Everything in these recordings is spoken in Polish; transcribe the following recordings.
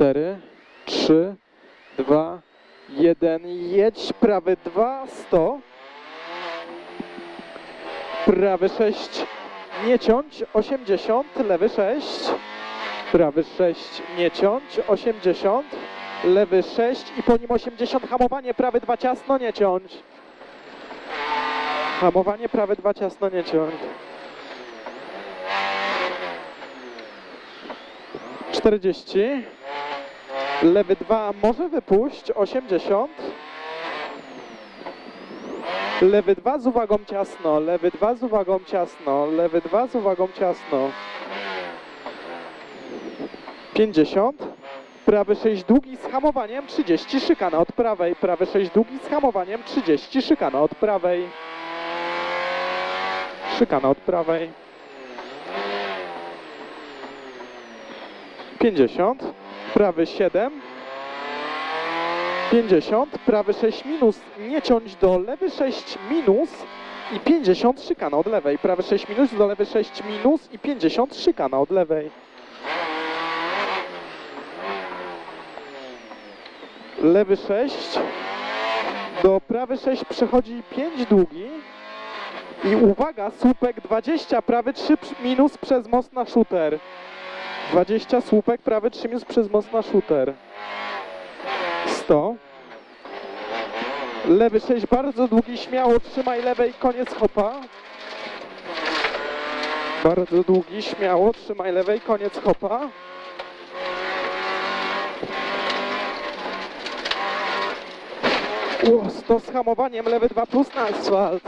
4, 3, 2, 1. Jedź, prawy 2, 100. Prawy 6, nie ciąć, 80, lewy 6. Prawy 6, nie ciąć, 80. Lewy 6 i po nim 80, hamowanie, prawy 2 ciasno, nie ciąć. Hamowanie, prawy 2 ciasno, nie ciąć. 40. Lewy 2 może wypuść, 80. Lewy 2 z uwagą ciasno, lewy 2 z uwagą ciasno, lewy 2 z uwagą ciasno. 50. Prawy 6 długi z hamowaniem 30 szykana od prawej. Prawy 6 długi z hamowaniem 30 szykana od prawej. Szykana od prawej. 50. Prawy 7. 50. Prawy 6 minus. Nie ciąć do lewy 6 minus. I 50 szykana od lewej. Prawy 6 minus do lewy 6 minus i 50 szykana od lewej. lewy 6, do prawy 6 przechodzi 5 długi i uwaga, słupek 20, prawy 3 przy- minus przez most na shooter. 20 słupek, prawy 3 minus przez most na shooter. 100. Lewy 6 bardzo długi, śmiało trzymaj lewej, koniec hopa. Bardzo długi, śmiało trzymaj lewej, koniec hopa. O, 100 z hamowaniem, lewy 2 plus na asfalt.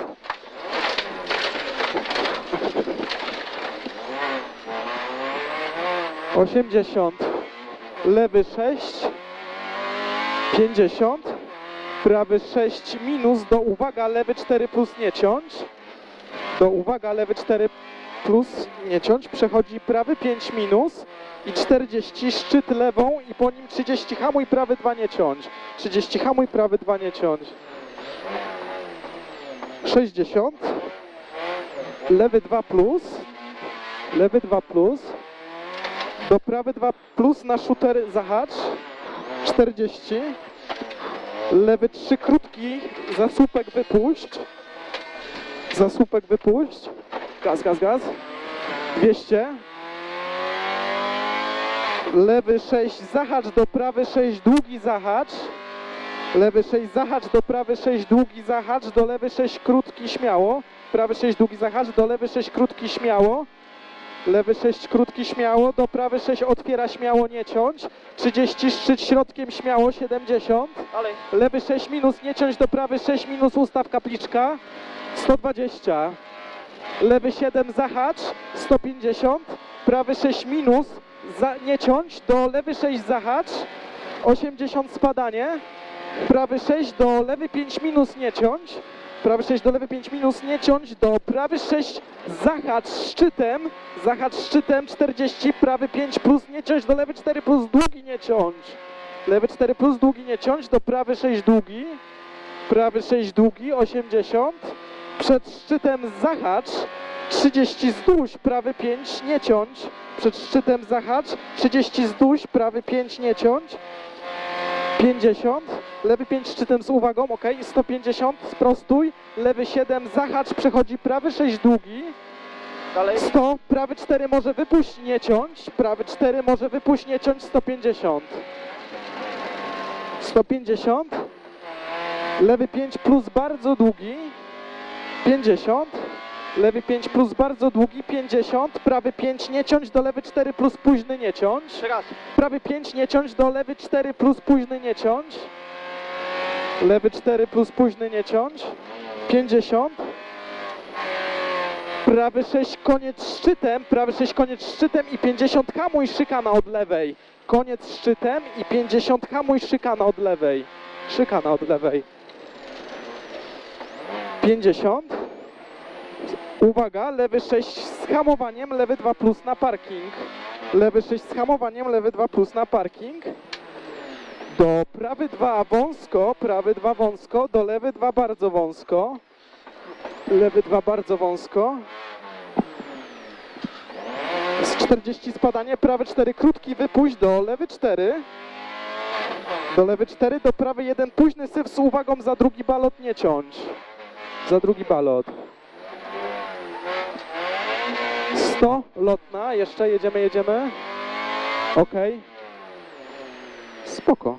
Osiemdziesiąt, lewy 6, 50, prawy 6 minus, do uwaga, lewy 4 plus nie ciąć, do uwaga, lewy 4 plus nie ciąć, przechodzi prawy 5 minus i 40, szczyt lewą i po nim 30 hamuj, prawy 2 nie ciąć. 30 hamuj, prawy 2 nie ciąć. 60. Lewy 2 plus. Lewy 2 plus. Do prawy 2 plus na shooter zahacz. 40. Lewy 3 krótki. Za słupek wypuść. Za słupek wypuść. Gaz, gaz, gaz. 200. Lewy 6 zahacz do prawy 6 długi zahacz. Lewy 6 zahacz do prawy 6 długi zahacz do lewy 6 krótki śmiało. Prawy 6 długi zahacz do lewy 6 krótki śmiało. Lewy 6 krótki śmiało do prawy 6 otwiera śmiało nie ciąć. 30 szczyt środkiem śmiało 70. Dalej. Lewy 6 minus nie ciąć do prawy 6 minus ustaw kapliczka 120. Lewy 7 zahacz 150. Prawy 6 minus za, nie ciąć do lewy 6 zahacz 80 spadanie. Prawy 6 do lewy 5 minus nie ciąć. Prawy 6 do lewy 5 minus nie ciąć. Do prawy 6 zahacz szczytem. Zahacz szczytem 40. Prawy 5 plus nie ciąć. Do lewy 4 plus długi nie ciąć. Lewy 4 plus długi nie ciąć. Do prawy 6 długi. Prawy 6 długi 80. Przed szczytem zahacz 30 zdóź. Prawy 5 nie ciąć. Przed szczytem zahacz 30 zdóź. Prawy 5 nie ciąć. 50, lewy 5 szczytem z uwagą, ok, 150, sprostuj, lewy 7, zahacz, przechodzi. Prawy 6 długi, Dalej. 100, prawy 4 może wypuść, nie ciąć, prawy 4 może wypuść, nie ciąć, 150, 150, lewy 5 plus bardzo długi, 50, lewy 5 plus bardzo długi, 50, prawy 5 nie ciąć, do lewy 4 plus późny nie ciąć, raz. Prawy 5 nie ciąć, do lewy 4 plus późny nie ciąć. Lewy 4 plus późny nie ciąć. 50. Prawy 6 koniec szczytem, prawy 6 koniec szczytem i 50 hamuj szykana od lewej. Koniec szczytem i 50 hamuj szykana od lewej. Szykana od lewej. 50. Uwaga, lewy 6 z hamowaniem, lewy 2 plus na parking. Lewy 6 z hamowaniem, lewy 2 plus na parking. Do prawy 2 wąsko, prawy 2 wąsko, do lewy 2 bardzo wąsko. Lewy 2 bardzo wąsko. Z 40 spadanie, prawy 4, krótki wypuść do lewy 4. Do lewy 4, do prawy 1, późny syf z uwagą za drugi balot nie ciąć. Za drugi balot. 100, lotna, jeszcze jedziemy, jedziemy. Ok. Spoko.